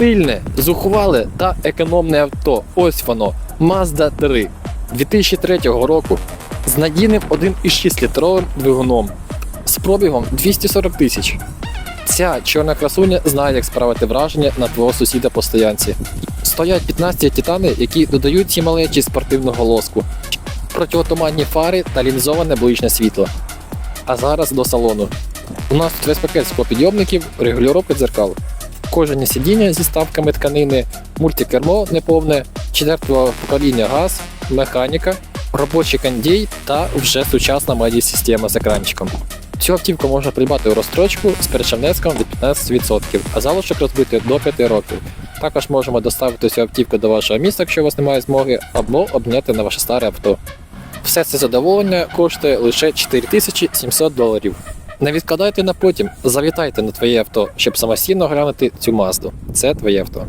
Стильне, зухвале та економне авто. Ось воно. Mazda 3 2003 року з надійним 1,6 літровим двигуном з пробігом 240 тисяч. Ця чорна красуня знає, як справити враження на твого сусіда по стоянці. Стоять 15 титани, які додають цій малечі спортивного лоску, протиотуманні фари та лінзоване ближнє світло. А зараз до салону. У нас тут весь пакет склопідйомників, регулювання дзеркал. Кожені сидіння зі ставками тканини, мультикермо неповне, четвертого покоління газ, механіка, робочий кондій та вже сучасна медіа-система з екранчиком. Цю автівку можна придбати у розстрочку з першим від 15%, а залишок розбити до 5 років. Також можемо доставити цю автівку до вашого міста, якщо у вас немає змоги, або обняти на ваше старе авто. Все це задоволення коштує лише 4700 доларів. Не відкладайте на потім, завітайте на твоє авто, щоб самостійно оглянути цю мазду. Це твоє авто.